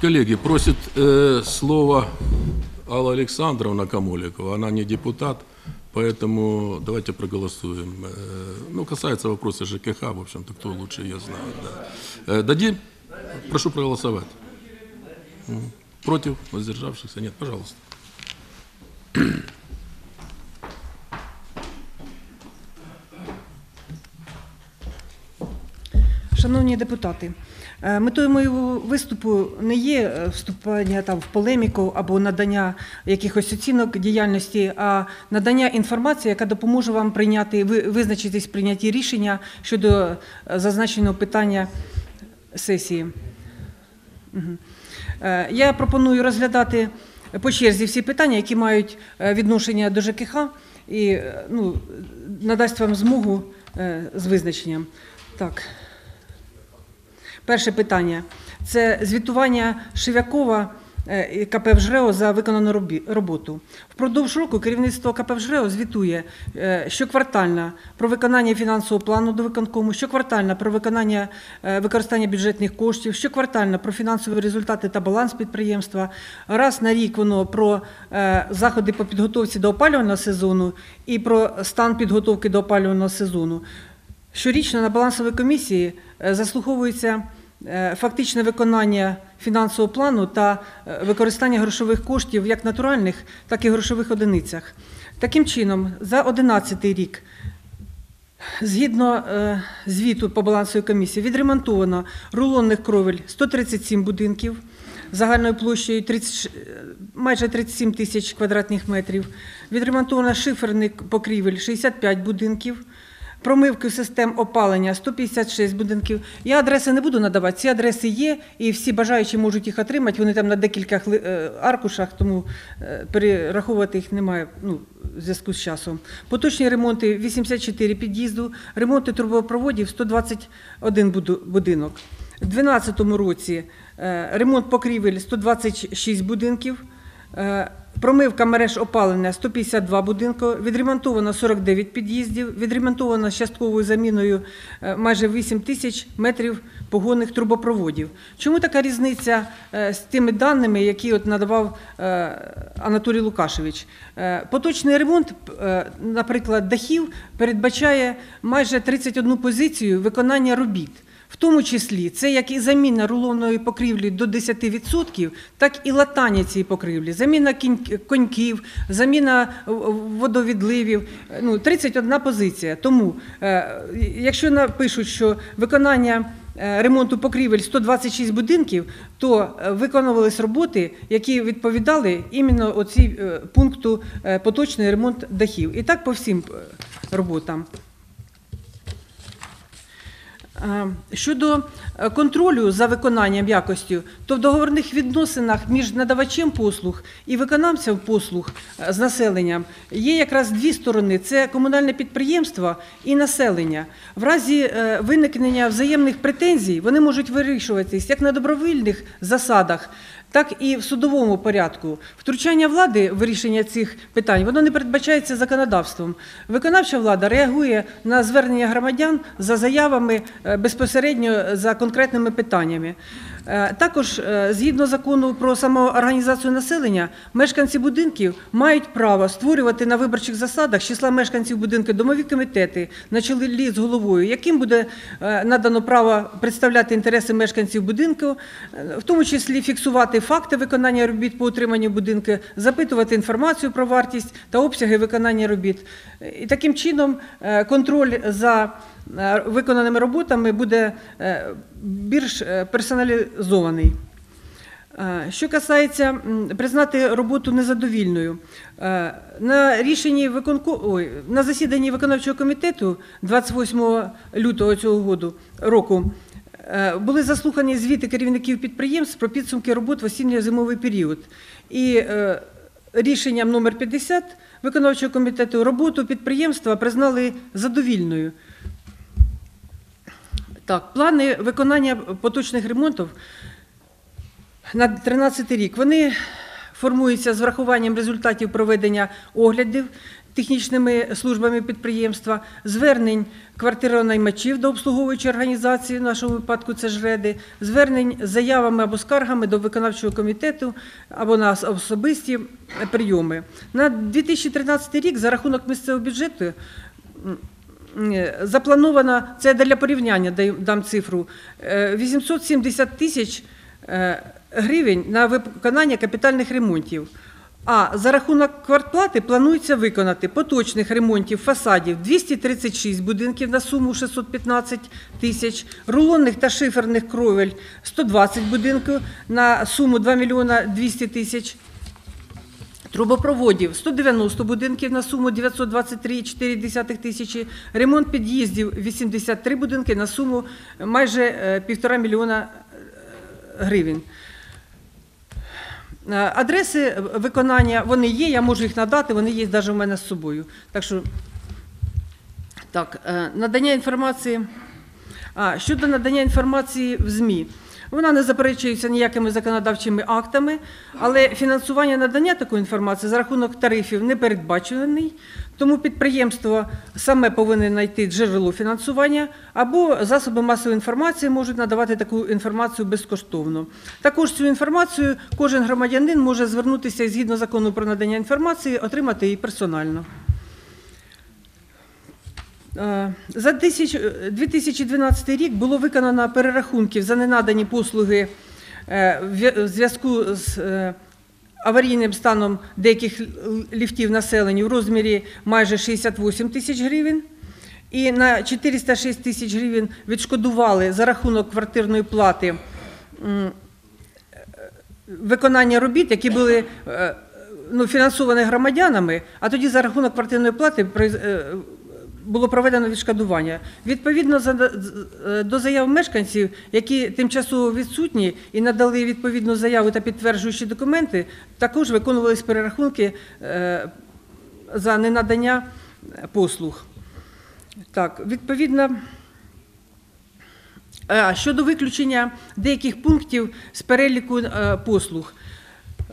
Коллеги, просит э, слово Алла Александровна Камоликова. Она не депутат, поэтому давайте проголосуем. Э, ну, касается вопроса ЖКХ, в общем-то, кто лучше ее знает. Да. Э, дадим? Прошу проголосовать. Против? Воздержавшихся? Нет, пожалуйста. Шановні депутати, метою моєго виступу не є е, вступання там в полеміку або надання якихось оцінок діяльності, а надання інформації, яка допоможе вам прийняти визначитись в прийнятті рішення щодо е, зазначеного питання сесії. Е, Я пропоную розглядати по черзі всі питання, які мають е, відношення до ЖКХ, і е, ну, надасть вам змогу е, з визначенням. Так. Перше питання це звітування Шевякова е, КП «Вжрео» за виконану роботу. Впродовж року керівництво КП «Вжрео» звітує е, щоквартально про виконання фінансового плану до виконкому, щоквартально про виконання е, використання бюджетних коштів, щоквартально про фінансові результати та баланс підприємства. Раз на рік воно про заходи по підготовці до опалювального сезону і про стан підготовки до опалювального сезону. Щорічно на балансовій комісії заслуховується фактичне виконання фінансового плану та е, використання грошових коштів як натуральних, так і грошових одиницях. Таким чином, за 2011 рік Згідно е, звіту по балансовій комісії, відремонтовано рулонних кровель 137 будинків загальною площею 30, е, майже 37 тисяч квадратних метрів. Відремонтовано шиферних покрівель 65 будинків. Промивки систем опалення 156 будинків. Я адреси не буду надавати. Ці адреси є, і всі бажаючі можуть їх отримати. Вони там на декілька е, аркушах, тому е, перераховувати їх немає ну, в зв'язку з часом. Поточні ремонти 84 під'їзду, ремонти трубопроводів 121 будинок. У 2012 році е, ремонт покрівель 126 будинків. Е, Промивка мереж опалення 152 будинки, відремонтовано 49 під'їздів, відремонтовано з частковою заміною е, майже 8 тисяч метрів погонних трубопроводів. Чому така різниця е, з тими даними, які от надавав Анатолій Лукашевич? Поточний ремонт, наприклад, дахів передбачає майже 31 позицію виконання робіт. Тому числі це як і заміна рулонної покрівлі до 10%, так і латання цієї покрівлі, заміна коньків, заміна водовідливів. Ну, 31 позиція. Тому, е, якщо напишуть, що виконання е, ремонту покрівель 126 будинків, то е, виконувались роботи, які відповідали іменно оцій е, пункту поточний ремонт дахів. І так по всім роботам. Е, Щодо е, контролю за виконанням якості, то в договорних відносинах між надавачем послуг і виконавцем послуг е, з населенням є якраз дві сторони: це комунальне підприємство і населення. В разі виникнення взаємних претензій вони можуть вирішуватись як на добровільних засадах, так і в судовому порядку. Втручання влади в вирішення цих питань воно не передбачається законодавством. Виконавча влада реагує на звернення громадян за заявами е, безпосередньо за конкретними питаннями. Е, Також, е, згідно закону про самоорганізацію населення, мешканці будинків мають право створювати на виборчих засадах числа мешканців будинку домові комітети на чолі з головою, яким буде е, надано право представляти інтереси мешканців будинку, в тому числі фіксувати факти виконання робіт по утриманню будинку, запитувати інформацію про вартість та обсяги виконання робіт. І таким чином контроль за виконаними роботами буде е, більш е, персоналізований. Е, Що касається признати роботу незадовільною, е, на рішенні виконко... Ой, на засіданні виконавчого комітету 28 лютого цього року е, були заслухані звіти керівників підприємств про підсумки робот в осінньо-зимовий період. І е, рішенням номер 50 виконавчого комітету роботу підприємства признали задовільною. Так, плани виконання поточних ремонтів на 13 рік вони формуються з врахуванням результатів проведення оглядів технічними службами підприємства, звернень квартиронаймачів до обслуговуючої організації, в нашому випадку це жреди, звернень заявами або скаргами до виконавчого комітету або на особисті прийоми. На 2013 рік за рахунок місцевого бюджету Заплановано, це для порівняння дам цифру, е, 870 тисяч е, гривень на виконання капітальних ремонтів. А за рахунок квартплати планується виконати поточних ремонтів фасадів 236 будинків на суму 615 тисяч, рулонних та шиферних кровель 120 будинків на суму 2 мільйона 200 тисяч. Трубопроводів 190 будинків на суму 923,4 тисячі, ремонт під'їздів 83 будинки на суму майже е, півтора мільйона е, гривень. Е, Адреси виконання вони є, я можу їх надати, вони є навіть у мене з собою. Так що так, е, надання інформації. А, щодо надання інформації в ЗМІ. Вона не заперечується ніякими законодавчими актами, але фінансування надання такої інформації за рахунок тарифів не передбачений, тому підприємство саме повинне знайти джерело фінансування або засоби масової інформації можуть надавати таку інформацію безкоштовно. Також цю інформацію кожен громадянин може звернутися згідно закону про надання інформації, отримати її персонально. Е, За е, 2012 рік було виконано перерахунків за ненадані послуги е, в зв'язку з е, аварійним станом деяких ліфтів населення в розмірі майже 68 тисяч гривень. І на 406 тисяч гривень відшкодували за рахунок квартирної плати виконання робіт, які були е, ну, фінансовані громадянами, а тоді за рахунок квартирної плати е, було проведено відшкодування. Відповідно е, до заяв мешканців, які тимчасово відсутні і надали відповідну заяву та підтверджуючі документи, також виконувались перерахунки е, за ненадання е, послуг. Так, відповідно. Щодо виключення деяких пунктів з переліку послуг.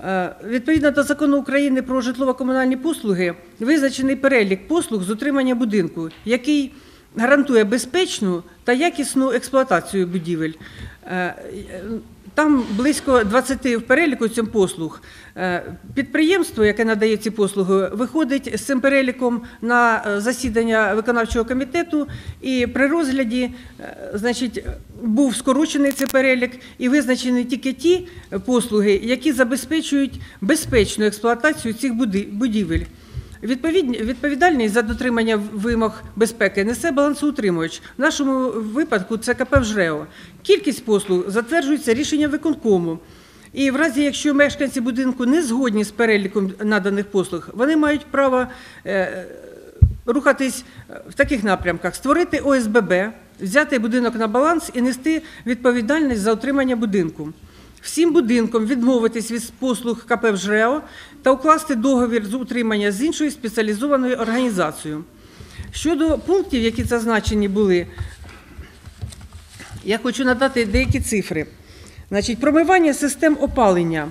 Е, Відповідно до закону України про житлово-комунальні послуги визначений перелік послуг з утримання будинку, який гарантує безпечну та якісну експлуатацію будівель. Там близько 20 в переліку цим послуг. Е, Підприємство, яке надає ці послуги, виходить з цим переліком на е, засідання виконавчого комітету, і при розгляді, е, значить, був скорочений цей перелік і визначені тільки ті послуги, які забезпечують безпечну експлуатацію цих будівель. Відповідальність за дотримання вимог безпеки несе балансоутримувач. В нашому випадку це КП «ЖРЕО». Кількість послуг затверджується рішенням виконкому. І в разі, якщо мешканці будинку не згодні з переліком наданих послуг, вони мають право е, рухатись в таких напрямках: створити ОСББ, взяти будинок на баланс і нести відповідальність за утримання будинку. Всім будинкам відмовитись від послуг КП «ЖРЕО» та укласти договір з утримання з іншою спеціалізованою організацією. Щодо пунктів, які зазначені були, я хочу надати деякі цифри. Значить, промивання систем опалення,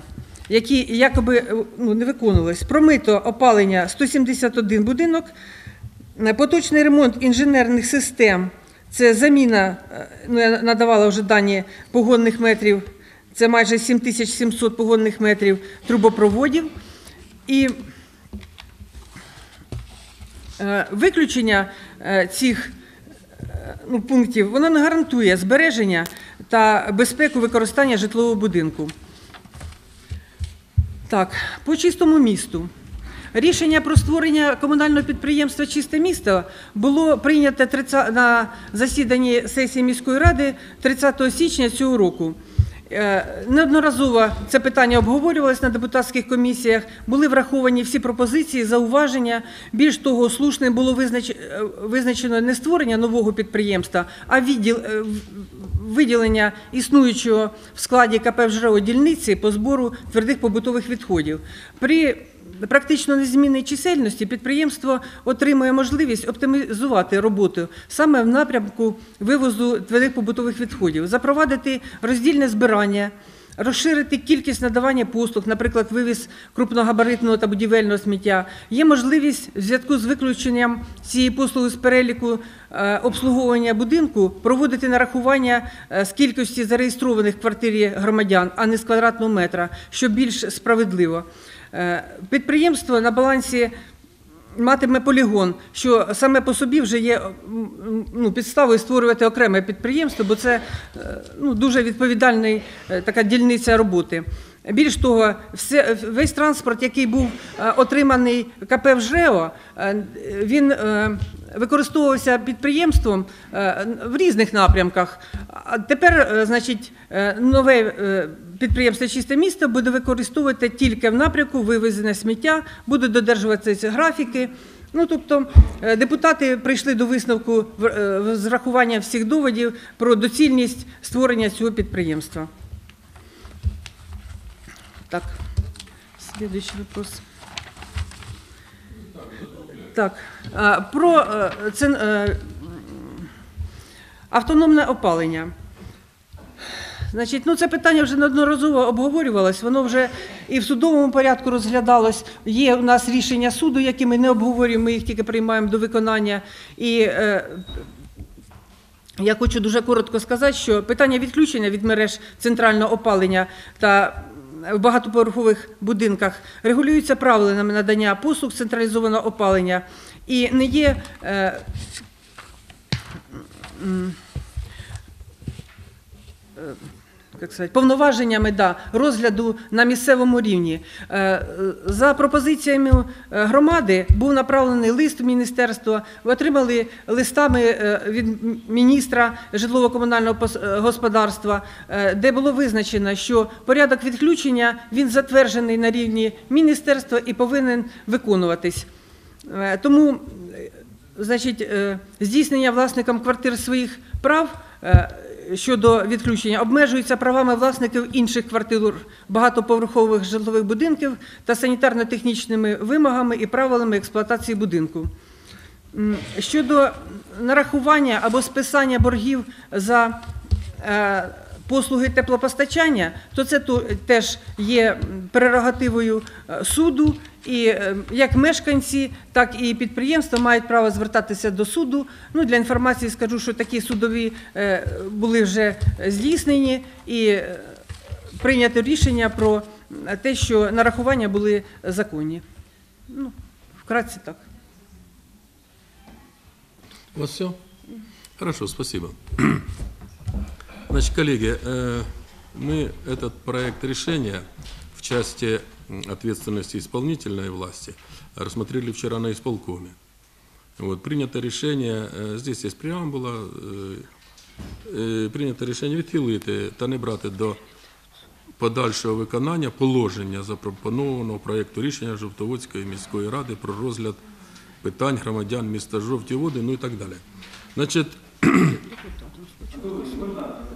які якоби е, ну, не виконувались. Промито опалення 171 будинок, Е, поточний ремонт інженерних систем. Це заміна, е, ну я надавала вже дані погонних метрів, це майже 7700 погонних метрів трубопроводів. І е, виключення е, цих е, ну, пунктів воно не гарантує збереження та безпеку використання житлового будинку. Так, по чистому місту. Рішення про створення комунального підприємства Чисте місто було прийнято 30 на засіданні сесії міської ради 30 січня цього року. Е, Неодноразово це питання обговорювалось на депутатських комісіях, були враховані всі пропозиції, зауваження. Більш того, слушним було е, визначено не створення нового підприємства, а відділ, е, виділення існуючого в складі КП «ЖРЕО» дільниці по збору твердих побутових відходів. При практично незмінній чисельності підприємство отримує можливість оптимізувати роботу саме в напрямку вивозу твердих побутових відходів, запровадити роздільне збирання, розширити кількість надавання послуг, наприклад, вивіз крупногабаритного та будівельного сміття. Є можливість в зв'язку з виключенням цієї послуги з переліку е, обслуговування будинку проводити нарахування е, з кількості зареєстрованих в квартирі громадян, а не з квадратного метра, що більш справедливо. Е, Підприємство на балансі матиме полігон, що саме по собі вже є ну, підставою створювати окреме підприємство, бо це е, ну, дуже відповідальна така дільниця роботи. Більш того, весь транспорт, який був е, отриманий КП «ВЖЕО», е, він е, використовувався підприємством е, в різних напрямках. А тепер, е, значить, е, нове підприємство Чисте місто буде використовувати тільки в напрямку вивезення сміття, будуть додержуватися графіки. Ну, тобто депутати прийшли до висновку з рахуванням всіх доводів про доцільність створення цього підприємства. Так, следующий вопрос. Так, про е, це, е, автономне опалення. Значить, ну це питання вже неодноразово обговорювалось, воно вже і в судовому порядку розглядалось. Є у нас рішення суду, які ми не обговорюємо, ми їх тільки приймаємо до виконання. І е, я хочу дуже коротко сказати, що питання відключення від мереж центрального опалення та в багатоповерхових будинках регулюються правилами надання послуг централізованого опалення. І не є е, е, як сказати, повноваженнями да, розгляду на місцевому рівні. Е, За пропозиціями е, громади був направлений лист в міністерство. Ви отримали листами е, від міністра житлово-комунального господарства, де було визначено, що порядок відключення він затверджений на рівні міністерства і повинен виконуватись. Тому значить, здійснення власникам квартир своїх прав щодо відключення обмежуються правами власників інших квартир багатоповерхових житлових будинків та санітарно-технічними вимогами і правилами експлуатації будинку. Щодо нарахування або списання боргів за е, послуги теплопостачання, то це теж є прерогативою е, суду, і е, як мешканці, так і підприємства мають право звертатися до суду. Ну, для інформації скажу, що такі судові е, були вже здійснені і прийнято рішення про те, що нарахування були законні. Ну, вкратце так. У все? Хорошо, спасибо. Значит, коллеги, э, мы этот проект решения в части м, ответственности исполнительной власти рассмотрели вчера на исполкоме. Вот, принято решение, э, здесь есть преамбула, э, э, прийнято рішення відхилити та не брати до подальшого виконання положення запропонованого проєкту рішення Жовтоводської міської ради про розгляд питань громадян міста Жовті Води, ну і так далі. Значить,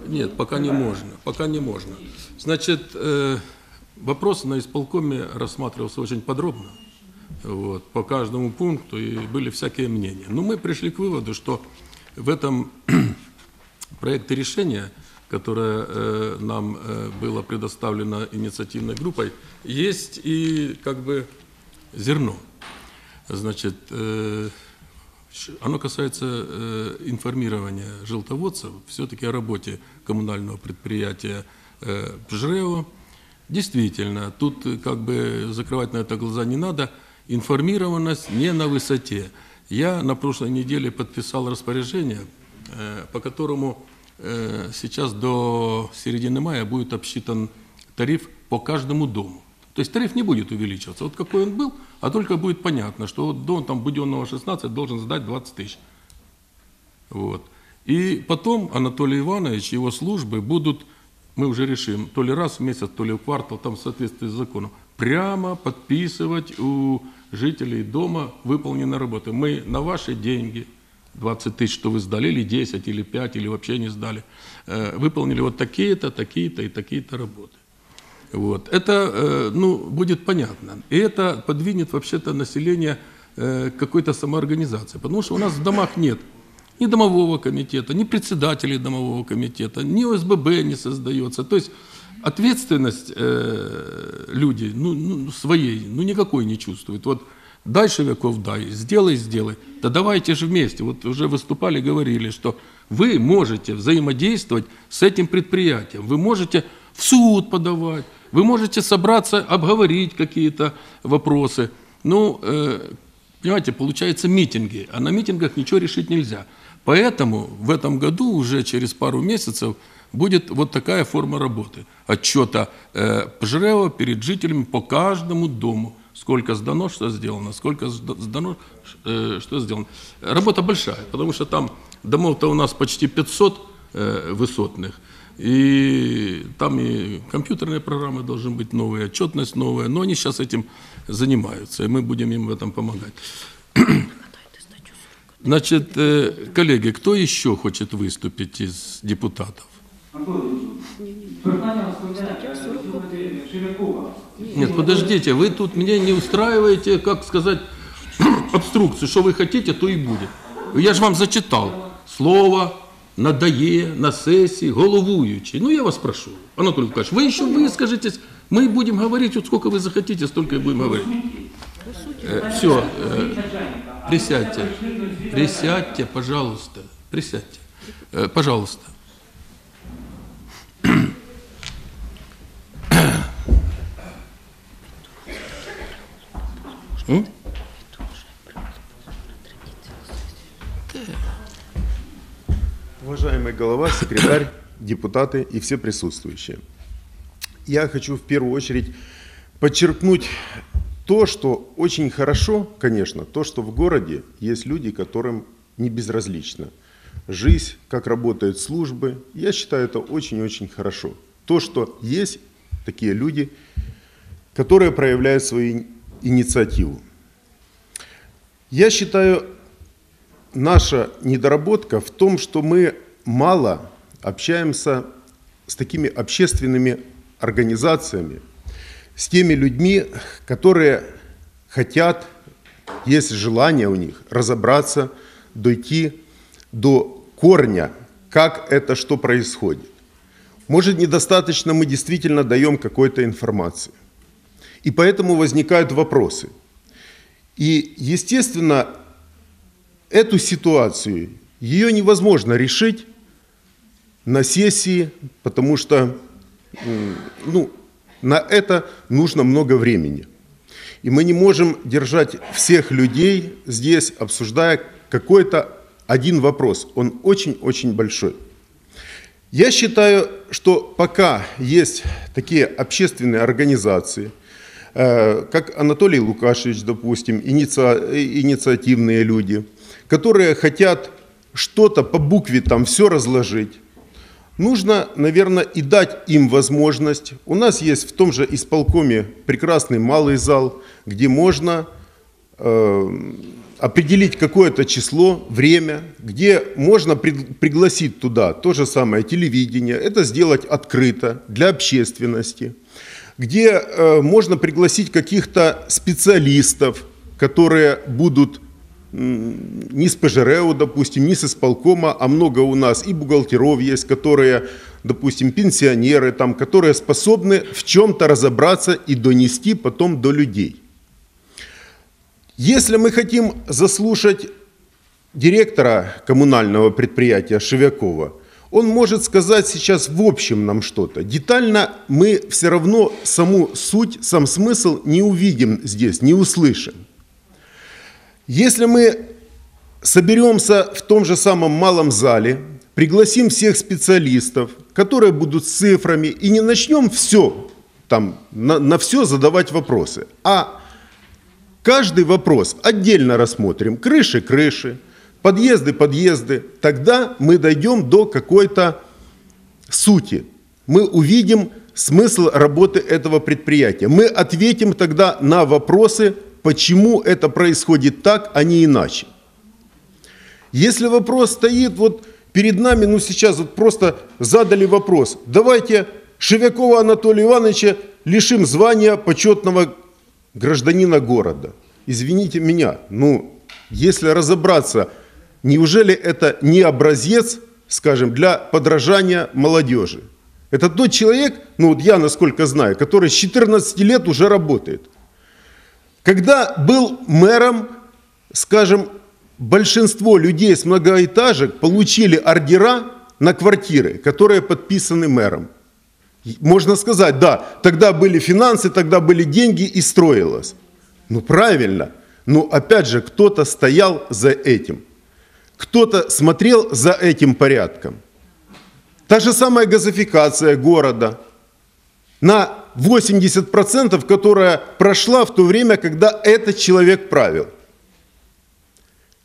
нет, пока не можно, пока не можно. Значит, э, вопрос на исполкоме рассматривался очень подробно, вот, по каждому пункту, и были всякие мнения. Но мы пришли к выводу, что в этом проекте решения, которое э, нам э, было предоставлено инициативной группой, есть и как бы зерно. Значит, оно касается э, информирования желтоводцев все-таки о работе коммунального предприятия э, «Пжрео». Действительно, тут э, как бы закрывать на это глаза не надо. Информированность не на высоте. Я на прошлой неделе подписал распоряжение, э, по которому э, сейчас до середины мая будет обсчитан тариф по каждому дому. То есть тариф не будет увеличиваться. Вот какой он был, а только будет понятно, что вот дом там Буденного 16 должен сдать 20 тысяч. Вот. И потом Анатолий Иванович его службы будут, мы уже решим, то ли раз в месяц, то ли в квартал, там в соответствии с законом, прямо подписывать у жителей дома выполненные работы. Мы на ваши деньги, 20 тысяч, что вы сдали, или 10, или 5, или вообще не сдали, э, выполнили вот такие-то, такие-то и такие-то работы. Вот. Это э, ну, будет понятно. И это подвинет вообще-то население э, какой-то самоорганизации. Потому что у нас в домах нет ни домового комитета, ни председателей домового комитета, ни ОСББ не создается. То есть ответственность э, люди ну, ну, своей ну, никакой не чувствуют. Вот дай Шевяков, дай, сделай, сделай. Да давайте же вместе. Вот уже выступали, говорили, что вы можете взаимодействовать с этим предприятием. Вы можете в суд подавать, вы можете собраться, обговорить какие-то вопросы. Ну, э, понимаете, получаются митинги, а на митингах ничего решить нельзя. Поэтому в этом году уже через пару месяцев будет вот такая форма работы. Отчета э, перед жителями по каждому дому. Сколько сдано, что сделано, сколько сда- сдано, э, что сделано. Работа большая, потому что там домов-то у нас почти 500 э, высотных. И там и компьютерные программы должны быть новые, отчетность новая, но они сейчас этим занимаются, и мы будем им в этом помогать. Значит, э, коллеги, кто еще хочет выступить из депутатов? Нет, подождите, вы тут меня не устраиваете, как сказать, обструкцию. Что вы хотите, то и будет. Я же вам зачитал слово надає на сессии головуючий. Ну, я вас прошу, Анатолий Лукаш, вы еще выскажитесь, мы будем говорить, вот сколько вы захотите, столько и будем говорить. все, присядьте, присядьте, пожалуйста, присядьте, Э, пожалуйста. Уважаемый голова, секретарь, депутаты и все присутствующие. Я хочу в первую очередь подчеркнуть то, что очень хорошо, конечно, то, что в городе есть люди, которым не безразлична жизнь, как работают службы. Я считаю это очень-очень хорошо. То, что есть такие люди, которые проявляют свою инициативу. Я считаю, наша недоработка в том, что мы мало общаемся с такими общественными организациями, с теми людьми, которые хотят, есть желание у них разобраться, дойти до корня, как это, что происходит. Может, недостаточно мы действительно даем какой-то информации. И поэтому возникают вопросы. И, естественно, эту ситуацию, ее невозможно решить на сессии, потому что ну, на это нужно много времени. И мы не можем держать всех людей здесь, обсуждая какой-то один вопрос. Он очень-очень большой. Я считаю, что пока есть такие общественные организации, э, как Анатолий Лукашевич, допустим, инициа- инициативные люди, которые хотят что-то по букве там все разложить, нужно, наверное, и дать им возможность. У нас есть в том же исполкоме прекрасный малый зал, где можно э, определить какое-то число, время, где можно приг- пригласить туда то же самое телевидение, это сделать открыто для общественности, где э, можно пригласить каких-то специалистов, которые будут не с ПЖРЭУ, допустим, не с исполкома, а много у нас и бухгалтеров есть, которые, допустим, пенсионеры, там, которые способны в чем-то разобраться и донести потом до людей. Если мы хотим заслушать директора коммунального предприятия Шевякова, он может сказать сейчас в общем нам что-то. Детально мы все равно саму суть, сам смысл не увидим здесь, не услышим. Если мы соберемся в том же самом малом зале, пригласим всех специалистов, которые будут с цифрами, и не начнем все, там, на, на все задавать вопросы, а Каждый вопрос отдельно рассмотрим. Крыши, крыши, подъезды, подъезды. Тогда мы дойдем до какой-то сути. Мы увидим смысл работы этого предприятия. Мы ответим тогда на вопросы, почему это происходит так, а не иначе. Если вопрос стоит вот перед нами, ну сейчас вот просто задали вопрос, давайте Шевякова Анатолия Ивановича лишим звания почетного гражданина города. Извините меня, ну, если разобраться, неужели это не образец, скажем, для подражания молодежи? Это тот человек, ну вот я насколько знаю, который с 14 лет уже работает. Когда был мэром, скажем, большинство людей с многоэтажек получили ордера на квартиры, которые подписаны мэром. Можно сказать, да, тогда были финансы, тогда были деньги и строилось. Ну правильно, но опять же кто-то стоял за этим. Кто-то смотрел за этим порядком. Та же самая газификация города на 80%, которая прошла в то время, когда этот человек правил.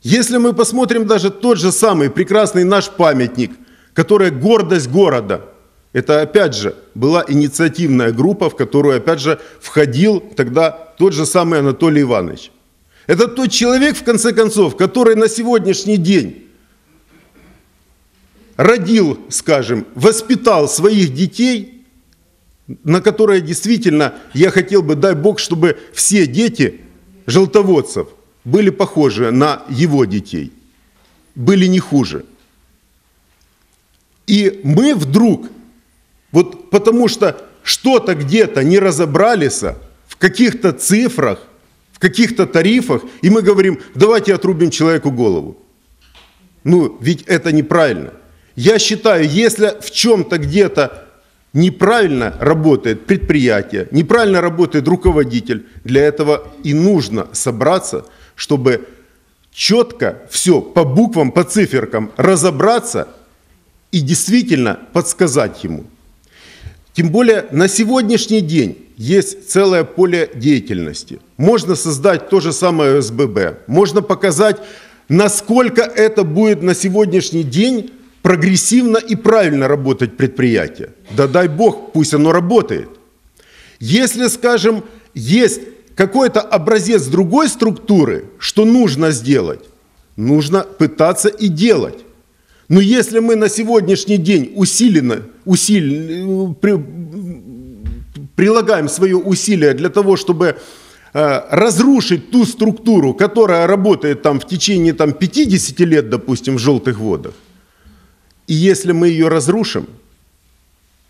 Если мы посмотрим даже тот же самый прекрасный наш памятник, который гордость города, это опять же была инициативная группа, в которую опять же входил тогда тот же самый Анатолий Иванович. Это тот человек, в конце концов, который на сегодняшний день родил, скажем, воспитал своих детей, на которые действительно я хотел бы, дай Бог, чтобы все дети желтоводцев были похожи на его детей, были не хуже. И мы вдруг, вот потому что что-то где-то не разобрались в каких-то цифрах, в каких-то тарифах, и мы говорим, давайте отрубим человеку голову. Ну, ведь это неправильно. Я считаю, если в чем-то где-то неправильно работает предприятие, неправильно работает руководитель, для этого и нужно собраться, чтобы четко все по буквам, по циферкам разобраться и действительно подсказать ему. Тем более на сегодняшний день есть целое поле деятельности. Можно создать то же самое СББ, можно показать, насколько это будет на сегодняшний день прогрессивно и правильно работать предприятие. Да дай бог, пусть оно работает. Если, скажем, есть какой-то образец другой структуры, что нужно сделать, нужно пытаться и делать. Но если мы на сегодняшний день усиленно, усиленно при, прилагаем свое усилие для того, чтобы э, разрушить ту структуру, которая работает там в течение там, 50 лет, допустим, в желтых водах, и если мы ее разрушим,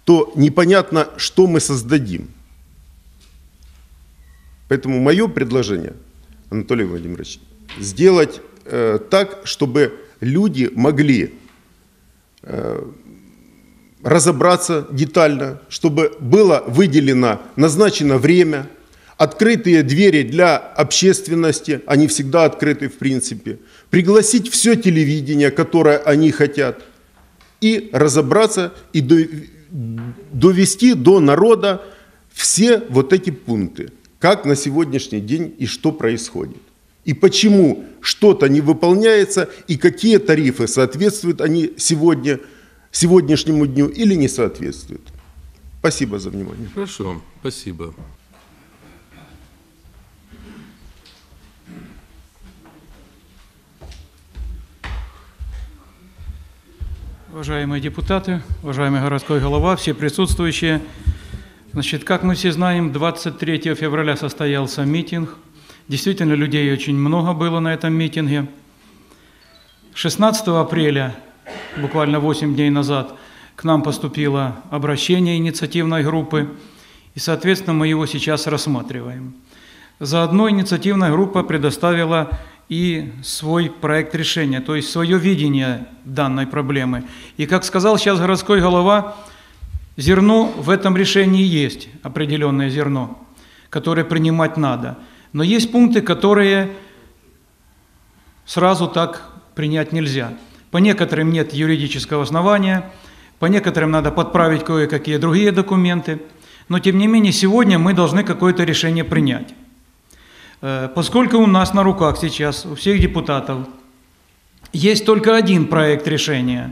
то непонятно, что мы создадим. Поэтому мое предложение, Анатолий Владимирович, сделать э, так, чтобы люди могли э, разобраться детально, чтобы было выделено, назначено время, открытые двери для общественности, они всегда открыты в принципе, пригласить все телевидение, которое они хотят – и разобраться и довести до народа все вот эти пункты, как на сегодняшний день и что происходит. И почему что-то не выполняется, и какие тарифы соответствуют они сегодня, сегодняшнему дню или не соответствуют. Спасибо за внимание. Хорошо, спасибо. Уважаемые депутаты, уважаемый городской голова, все присутствующие. Значит, как мы все знаем, 23 февраля состоялся митинг. Действительно, людей очень много было на этом митинге. 16 апреля, буквально 8 дней назад, к нам поступило обращение инициативной группы, и, соответственно, мы его сейчас рассматриваем. Заодно инициативная группа предоставила и свой проект решения, то есть свое видение данной проблемы. И, как сказал сейчас городской голова, зерно в этом решении есть, определенное зерно, которое принимать надо. Но есть пункты, которые сразу так принять нельзя. По некоторым нет юридического основания, по некоторым надо подправить кое-какие другие документы, но тем не менее сегодня мы должны какое-то решение принять. Э, поскольку у нас на руках сейчас, у всех депутатов, есть только один проект решения,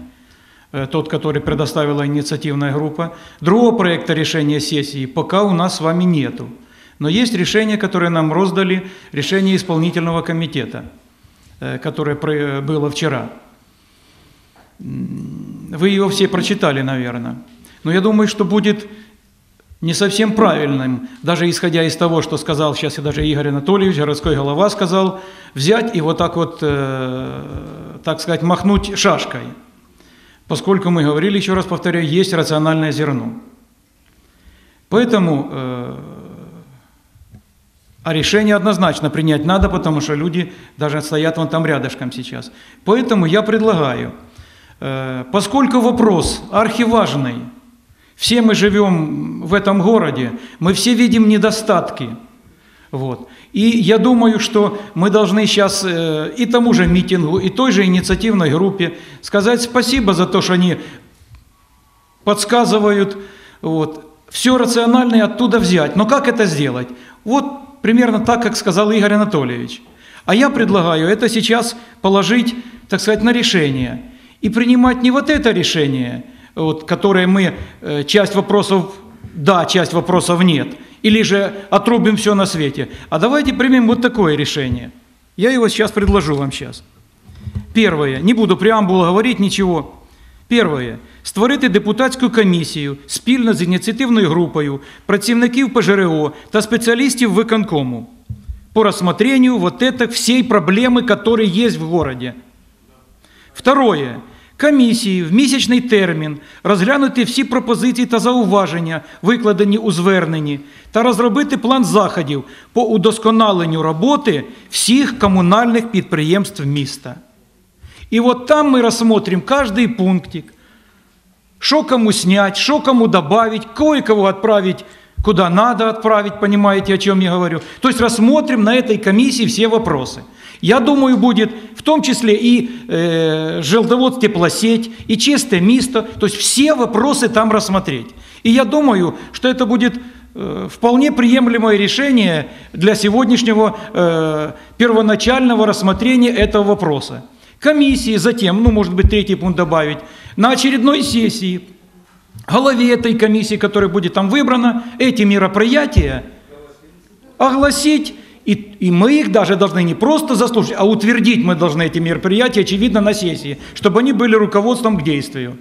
э, тот, который предоставила инициативная группа, другого проекта решения сессии пока у нас с вами нету. Но есть решение, которое нам роздали, решение исполнительного комитета, э, которое было вчера. Вы его все прочитали, наверное. Но я думаю, что будет не совсем правильным, даже исходя из того, что сказал сейчас и даже Игорь Анатольевич, городской голова сказал, взять и вот так вот, э, так сказать, махнуть шашкой. поскольку мы говорили, еще раз повторяю, есть рациональное зерно. Поэтому э, а решение однозначно принять надо, потому что люди даже стоят вон там рядышком сейчас. Поэтому я предлагаю, э, поскольку вопрос архиважный, все мы живем в этом городе, мы все видим недостатки. Вот. И я думаю, что мы должны сейчас э, и тому же митингу, и той же инициативной группе сказать спасибо за то, что они подсказывают, вот, все рациональное оттуда взять. Но как это сделать? Вот примерно так, как сказал Игорь Анатольевич. А я предлагаю это сейчас положить, так сказать, на решение. И принимать не вот это решение, вот, которое мы, э, часть вопросов да, часть вопросов нет, или же отрубим все на свете. А давайте примем вот такое решение. Я его сейчас предложу вам сейчас. Первое, не буду преамбулу говорити нічого. Перше, створити депутатську комісію спільно з ініціативною групою працівників ПЖРО та спеціалістів виконкому по рассмотрению вот этой всей проблемы, которые есть в городе. Второе. Комісії в місячний термін розглянути всі пропозиції та зауваження, викладені у зверненні, та розробити план заходів по удосконаленню роботи всіх комунальних підприємств міста. И вот там мы рассмотрим каждый пунктик, что кому снять, что кому добавить, кое-кого отправить куда надо отправить, понимаете, о чем я говорю. То есть рассмотрим на этой комиссии все вопросы. Я думаю, будет в том числе и э, желтовод теплосеть, и чистое место, то есть все вопросы там рассмотреть. И я думаю, что это будет э, вполне приемлемое решение для сегодняшнего э, первоначального рассмотрения этого вопроса. Комиссии затем, ну, может быть, третий пункт добавить, на очередной сессии главе этой комиссии, которая будет там выбрана, эти мероприятия огласить, и, и мы их даже должны не просто заслушать, а утвердить мы должны эти мероприятия, очевидно, на сессии, чтобы они были руководством к действию.